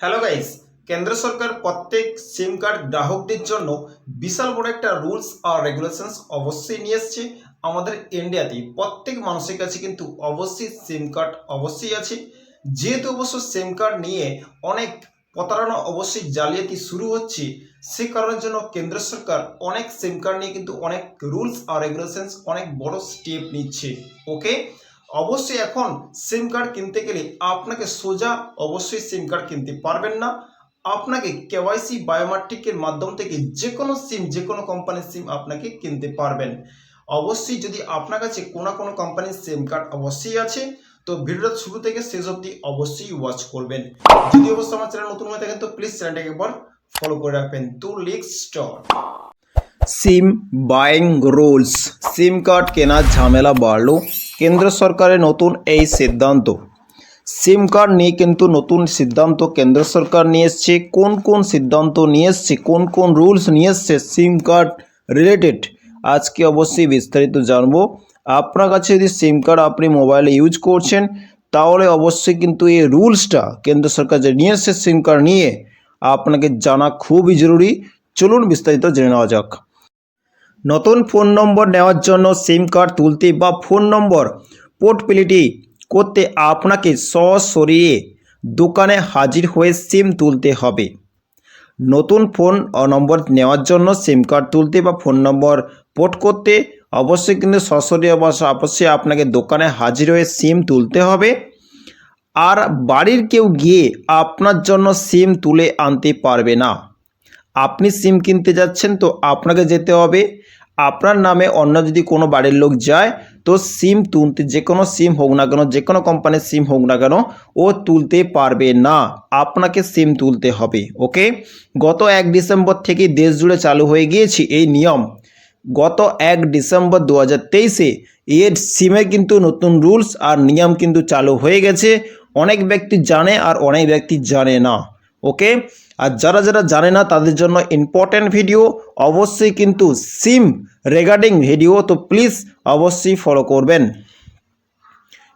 Hello guys কেন্দ্র সরকার প্রত্যেক সিম card গ্রাহকদের জন্য বিশাল বড় একটা রুলস আর রেগুলেশনস অবশ্যই নিয়ে এসছে আমাদের ইন্ডিয়াতে প্রত্যেক মানুষের কাছে কিন্তু অবশ্যই সিম কার্ড অবশ্যই আছে। যেহেতু অবশ্য সিম কার্ড নিয়ে অনেক প্রতারণা অবশ্যই জালিয়াতি শুরু হচ্ছে, সে কারণের জন্য কেন্দ্র সরকার অনেক সিম কার্ড নিয়ে কিন্তু অনেক রুলস আর রেগুলেশনস অনেক বড় স্টেপ নিচ্ছে। ওকে অবশ্যই এখন সিম কার্ড কিনতে গেলে আপনাকে সোজা অবশ্যই সিম কার্ড কিনতে পারবেন না। আপনাকে কেওয়াইসি বায়োমেট্রিকের মাধ্যম থেকে যে কোনো সিম যে কোনো কোম্পানির সিম আপনাকে কিনতে পারবেন। অবশ্যই যদি আপনার কাছে কোনো কোনো কোম্পানির সিম কার্ড অবশ্যই আছে, তো ভিডিওটা শুরু থেকে শেষ অবধি অবশ্যই ওয়াচ করবেন। যদি অবশ্যই আমার চ্যানেল নতুন হয়ে থাকেন, তো প্লিজ চ্যানেলটাকে একবার ফলো করে রাখবেন। তো let's start sim buying rules sim card কেনার ঝামেলা বাড়লো। কেন্দ্র সরকারের নতুন এই সিদ্ধান্ত। সিম কার্ড নিয়ে কিন্তু নতুন সিদ্ধান্ত কেন্দ্র সরকার নিয়ে এসছে। কোন কোন সিদ্ধান্ত নিয়ে এসছে, কোন কোন রুলস নিয়ে এসছে সিম কার্ড রিলেটেড, আজকে অবশ্যই বিস্তারিত জানব। আপনার কাছে যদি সিম কার্ড আপনি মোবাইলে ইউজ করছেন, তাহলে অবশ্যই কিন্তু এই রুলসটা কেন্দ্র সরকার যে নিয়ে এসছে সিম কার্ড নিয়ে, আপনাকে জানা খুবই জরুরি। চলুন বিস্তারিত জেনে নেওয়া যাক। নতুন ফোন নম্বর নেওয়ার জন্য সিম কার্ড তুলতে বা ফোন নম্বর পোর্টবিলিটি করতে আপনাকে সশরীরে দোকানে হাজির হয়ে সিম তুলতে হবে। নতুন ফোন নম্বর নেওয়ার জন্য সিম কার্ড তুলতে বা ফোন নম্বর পোর্ট করতে অবশ্যই কিন্তু সশরীরে অবশ্য অবশ্যই আপনাকে দোকানে হাজির হয়ে সিম তুলতে হবে। আর বাড়ির কেউ গিয়ে আপনার জন্য সিম তুলে আনতে পারবে না। আপনি সিম কিনতে যাচ্ছেন তো আপনাকে যেতে হবে। আপনার নামে অন্য যদি কোনো বাড়ির লোক যায়, তো সিম তুলতে যে কোনো সিম হোক না কেন, যে কোনো কোম্পানির সিম হোক না কেন, ও তুলতে পারবে না। আপনাকে সিম তুলতে হবে ওকে গত এক ডিসেম্বর থেকে দেশ জুড়ে চালু হয়ে গিয়েছে এই নিয়ম। গত এক ডিসেম্বর দু হাজার তেইশে এর সিমে কিন্তু নতুন রুলস আর নিয়ম কিন্তু চালু হয়ে গেছে। অনেক ব্যক্তি জানে আর অনেক ব্যক্তি জানে না ওকে আর যারা যারা জানে না তাদের জন্য ইম্পর্ট্যান্ট ভিডিও অবশ্যই কিন্তু সিম রেগার্ডিং ভিডিও তো প্লিজ অবশ্যই ফলো করবেন।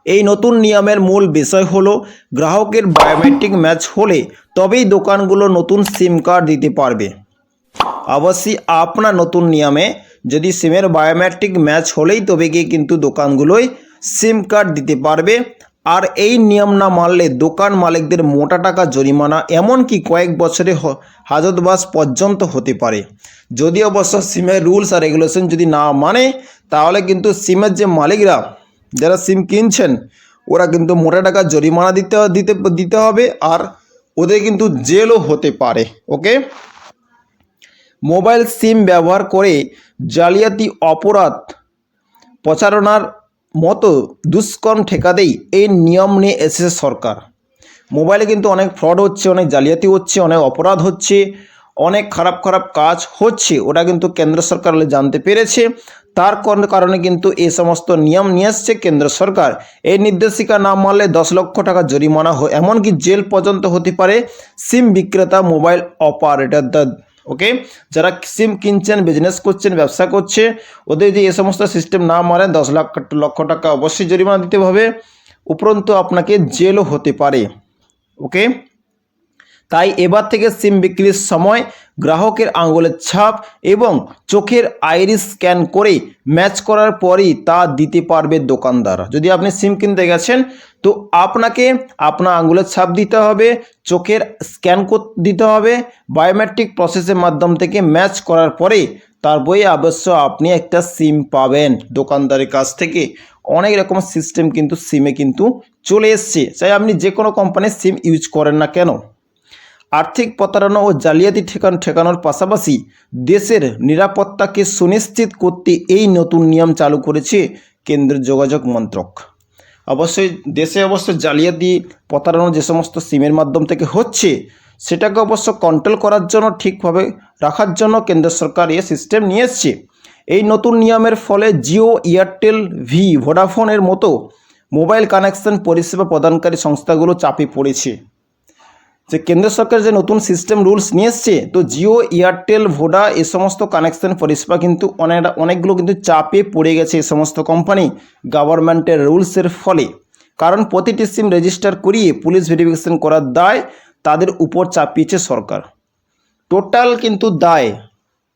এই নতুন নিয়মের মূল বিষয় হলো, গ্রাহকের বায়োমেট্রিক ম্যাচ হলে তবেই দোকানগুলো নতুন সিম কার্ড দিতে পারবে। অবশ্যই আপনার নতুন নিয়মে যদি সিমের বায়োমেট্রিক ম্যাচ হলেই তবে গিয়ে কিন্তু দোকানগুলোই সিম কার্ড দিতে পারবে। আর এই নিয়ম না মানলে দোকান মালিকদের মোটা টাকা জরিমানা এমনকি কয়েক বছরে হাজতবাস পর্যন্ত হতে পারে। যদি অবশ্য সিমের রুলস আর রেগুলেশন যদি না মানে তাহলে কিন্তু সিমের যে মালিকরা, যারা সিম কিনছেন, ওরা কিন্তু মোটা টাকা জরিমানা দিতে দিতে দিতে হবে আর ওদের কিন্তু জেলও হতে পারে, ওকে? মোবাইল সিম ব্যবহার করে জালিয়াতি অপরাধ প্রচারণার মতো দুষ্কর্ম ঠেকাতেই এই নিয়ম নিয়ে এসেছে সরকার। মোবাইলে কিন্তু অনেক ফ্রড হচ্ছে, অনেক জালিয়াতি হচ্ছে, অনেক অপরাধ হচ্ছে, অনেক খারাপ খারাপ কাজ হচ্ছে, ওটা কিন্তু কেন্দ্র সরকার জানতে পেরেছে। তার কারণে কিন্তু এই সমস্ত নিয়ম নিয়ে আসছে কেন্দ্র সরকার। এই নির্দেশিকা না মানলে দশ লক্ষ টাকা জরিমানা হয় এমনকি জেল পর্যন্ত হতে পারে। সিম বিক্রেতা, মোবাইল অপারেটর ওকে যারা সিম কিনছেন বিজনেস করছেন, ব্যবসা করছে, ওদের যদি এ সমস্ত সিস্টেম না মারেন, দশ লাখ, লক্ষ টাকা অবশ্যই জরিমানা দিতে হবে। উপরন্তু আপনাকে জেলও হতে পারে। ওকে তাই এবার থেকে সিম বিক্রির সময় গ্রাহকের আঙুলের ছাপ এবং চোখের আইরিস স্ক্যান করে ম্যাচ করার পরই তা দিতে পারবে দোকানদার। যদি আপনি সিম কিনতে গেছেন, তো আপনাকে আপনার আঙুলের ছাপ দিতে হবে, চোখের স্ক্যান দিতে হবে, বায়োমেট্রিক প্রসেসের মাধ্যম থেকে ম্যাচ করার পরে তারপরে অবশ্য আপনি একটা সিম পাবেন। দোকানদারের কাছ থেকে অনেক রকম সিস্টেম কিন্তু সিমে কিন্তু চলে এসছে। চাই আপনি যে কোনো কোম্পানির সিম ইউজ করেন না কেন? আর্থিক প্রতারণা ও জালিয়াতি ঠেকান ঠেকানোর পাশাপাশি দেশের নিরাপত্তাকে সুনিশ্চিত করতে এই নতুন নিয়ম চালু করেছে কেন্দ্রীয় যোগাযোগ মন্ত্রক। অবশ্যই দেশে অবশ্য জালিয়াতি, প্রতারণা যে সমস্ত সিমের মাধ্যম থেকে হচ্ছে, সেটাকে অবশ্য কন্ট্রোল করার জন্য, ঠিকভাবে রাখার জন্য কেন্দ্র সরকার এ সিস্টেম নিয়ে এসছে। এই নতুন নিয়মের ফলে জিও, এয়ারটেল, ভি, ভোডাফোনের মতো মোবাইল কানেকশন পরিষেবা প্রদানকারী সংস্থাগুলো চাপে পড়েছে। যে কেন্দ্র সরকার যে নতুন সিস্টেম রুলস নিয়ে এসছে, তো জিও এয়ারটেল ভোডা এ সমস্ত কানেকশন পরিষেবা কিন্তু অনেক অনেকগুলো কিন্তু চাপে পড়ে গেছে এই সমস্ত কোম্পানি গভর্নমেন্টের রুলসের ফলে। কারণ প্রতিটি সিম রেজিস্টার করিয়ে পুলিশ ভেরিফিকেশন করার দায় তাদের উপর চাপিয়েছে সরকার। টোটাল কিন্তু দায়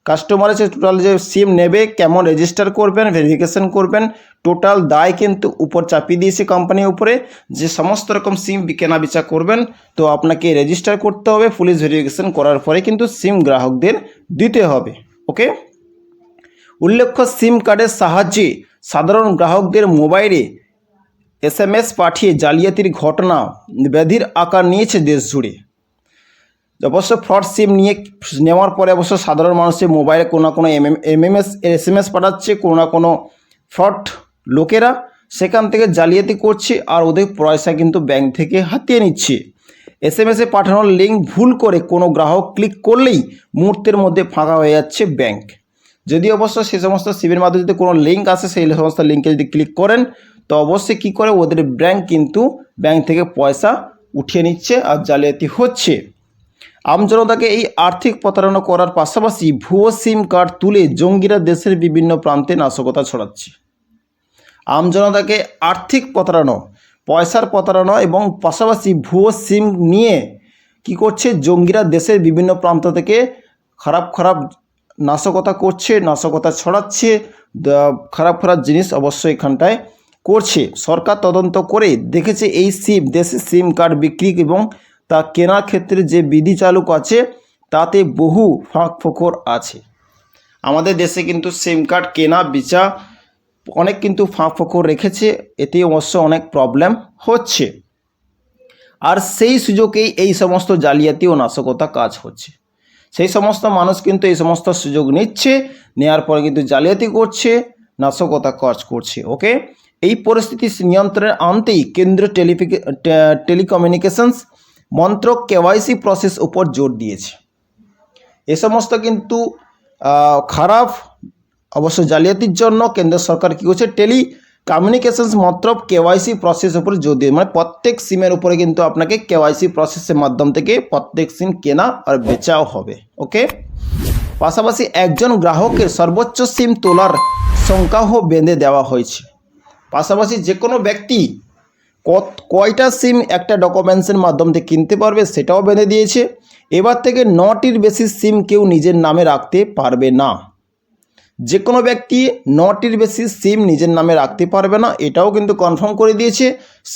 কাস্টমার আছে টোটাল যে সিম নেবে, কেমন রেজিস্টার করবেন ভেরিফিকেশন করবেন টোটাল দায় কিন্তু উপর চাপিয়ে দিয়েছে কোম্পানির উপরে। যে সমস্ত রকম সিম কেনা বেচা করবেন, তো আপনাকে রেজিস্টার করতে হবে পুলিশ ভেরিফিকেশন করার পরে কিন্তু সিম গ্রাহকদের দিতে হবে ওকে উল্লেখ্য সিম কার্ডের সাহায্যে সাধারণ গ্রাহকদের মোবাইলে এসএমএস পাঠিয়ে জালিয়াতির ঘটনা, ব্যাধির আকার নিয়েছে দেশ জুড়ে। অবশ্য ফ্রড সিম নিয়ে নেওয়ার পরে অবশ্য সাধারণ মানুষের মোবাইলে কোনো না কোনো M MMS S M S পাঠাচ্ছে, কোনো না কোনো ফ্রড লোকেরা সেখান থেকে জালিয়াতি করছে আর ওদের পয়সা কিন্তু ব্যাংক থেকে হাতিয়ে নিচ্ছে। এস এম এসে পাঠানোর লিঙ্ক ভুল করে কোনো গ্রাহক ক্লিক করলেই মুহূর্তের মধ্যে ফাঁকা হয়ে যাচ্ছে ব্যাংক যদি অবশ্য সে সমস্ত সিমের মাধ্যমে যদি কোনো লিঙ্ক আসে, সেই সমস্ত লিঙ্কে যদি ক্লিক করেন, তো অবশ্যই কী করে ওদের ব্যাংক কিন্তু ব্যাংক থেকে পয়সা উঠিয়ে নিচ্ছে আর জালিয়াতি হচ্ছে। আমজনতাকে এই আর্থিক প্রতারণা করার পাশাপাশি ভুয়ো সিম কার্ড তুলে জঙ্গিরা দেশের বিভিন্ন প্রান্তে নাশকতা ছড়াচ্ছে। আমজনতাকে আর্থিক প্রতারণা, পয়সার প্রতারণা এবং পাশাপাশি ভুয়ো সিম নিয়ে কি করছে জঙ্গিরা দেশের বিভিন্ন প্রান্ত থেকে খারাপ খারাপ নাশকতা করছে, নাশকতা ছড়াচ্ছে খারাপ খারাপ জিনিস অবশ্যই এখানটায় করছে। সরকার তদন্ত করে দেখেছে এই সিম, দেশে সিম কার্ড বিক্রি এবং তা কেনার ক্ষেত্রে যে বিধি চালুক আছে, তাতে বহু ফাঁক ফোকর আছে। আমাদের দেশে কিন্তু সিম কার্ড কেনা, বেচা অনেক কিন্তু ফাঁক ফোকর রেখেছে, এতে অবশ্য অনেক প্রবলেম হচ্ছে। আর সেই সুযোগেই এই সমস্ত জালিয়াতি ও নাশকতা কাজ হচ্ছে। সেই সমস্ত মানুষ কিন্তু এই সমস্ত সুযোগ নিচ্ছে নেওয়ার পরে কিন্তু জালিয়াতি করছে, নাশকতা কাজ করছে ওকে এই পরিস্থিতি নিয়ন্ত্রণে আনতেই কেন্দ্রীয় টেলিফিকে টেলিকমিউনিকেশনস মন্ত্রক কেওয়াইসি প্রসেস উপর জোর দিয়েছে। এ সমস্ত কিন্তু খারাপ অবশ্য জালিয়াতির জন্য কেন্দ্র সরকার কী করছে টেলি কমিউনিকেশনস মন্ত্রক কেওয়াইসি প্রসেস উপরে জোর দিয়ে মানে প্রত্যেক সিমের উপরে কিন্তু আপনাকে কেওয়াইসি প্রসেসের মাধ্যম থেকে প্রত্যেক সিম কেনা আর বেচাও হবে ওকে পাশাপাশি একজন গ্রাহকের সর্বোচ্চ সিম তোলার সংখ্যাও বেঁধে দেওয়া হয়েছে। পাশাপাশি যে কোনো ব্যক্তি কত কয়টা সিম একটা ডকুমেন্টসের মাধ্যম থেকে কিনতে পারবে সেটাও বেঁধে দিয়েছে। এবার থেকে নটির বেশি সিম কেউ নিজের নামে রাখতে পারবে না। যে কোনো ব্যক্তি নটির বেশি সিম নিজের নামে রাখতে পারবে না, এটাও কিন্তু কনফার্ম করে দিয়েছে।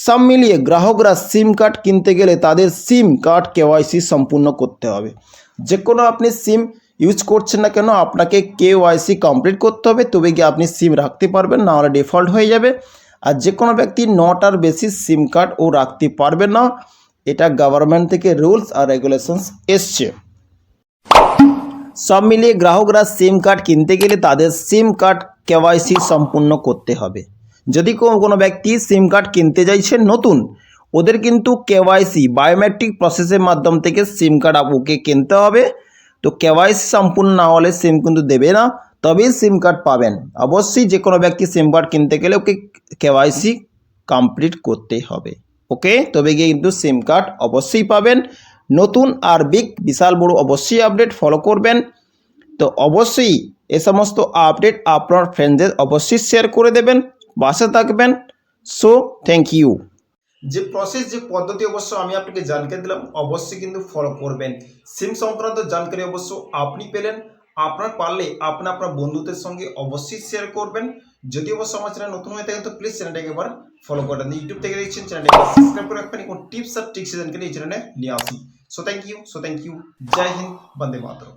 সব মিলিয়ে গ্রাহকরা সিম কার্ড কিনতে গেলে তাদের সিম কার্ড কেওয়াইসি সম্পূর্ণ করতে হবে। যে কোনো আপনি সিম ইউজ করছেন না কেন, আপনাকে কেওয়াইসি কমপ্লিট করতে হবে তবে গিয়ে আপনি সিম রাখতে পারবেন না হলে ডিফল্ট হয়ে যাবে। আর যে কোনো ব্যক্তি নটার বেশি সিম কার্ড ও রাখতে পারবে না। এটা গভর্নমেন্ট থেকে রুলস আর রেগুলেশনস এসছে। সব মিলিয়ে গ্রাহকরা সিম কার্ড কিনতে গেলে তাদের সিম কার্ড কেওয়াইসি সম্পূর্ণ করতে হবে। যদি কোনো কোনো ব্যক্তি সিম কার্ড কিনতে চাইছে নতুন, ওদের কিন্তু কেওয়াইসি বায়োমেট্রিক প্রসেসের মাধ্যম থেকে সিম কার্ড ওকে কিনতে হবে। তো কেওয়াইসি সম্পূর্ণ না হলে সিম কিন্তু দেবে না, তবেই সিম কার্ড পাবেন। অবশ্যই যে কোনো ব্যক্তি সিম কার্ড কিনতে গেলে ওকে কেওয়াইসি কমপ্লিট করতে হবে। ওকে? তবে গিয়ে কিন্তু সিম কার্ড অবশ্যই পাবেন। নতুন আর বিগ, বিশাল বড় অবশ্যই আপডেট ফলো করবেন। তো অবশ্যই এ সমস্ত আপডেট আপনার ফ্রেন্ডদের অবশ্যই শেয়ার করে দেবেন। বাসে থাকবেন। সো থ্যাংক ইউ যে প্রসেস যে পদ্ধতি অবশ্য আমি আপনাকে জানকারি দিলাম, অবশ্যই কিন্তু ফলো করবেন। সিম সংক্রান্ত জানকারি অবশ্য আপনি পেলেন। আপনার পারলে আপনি আপনার বন্ধুদের সঙ্গে অবশ্যই শেয়ার করবেন। যদি অবশ্য আমার চ্যানেল নতুন হয়ে থাকেন তো প্লিজ চ্যানেলটাকে একবার ফলো করে ইউটিউব থেকে দেখছেন চ্যানেলটাকে সাবস্ক্রাইব করে রাখবেন এবং টিপস আর ট্রিক্স এই চ্যানেলে নিয়ে আসি। So thank you so thank you জয় হিন্দ, বন্দে মাতরম।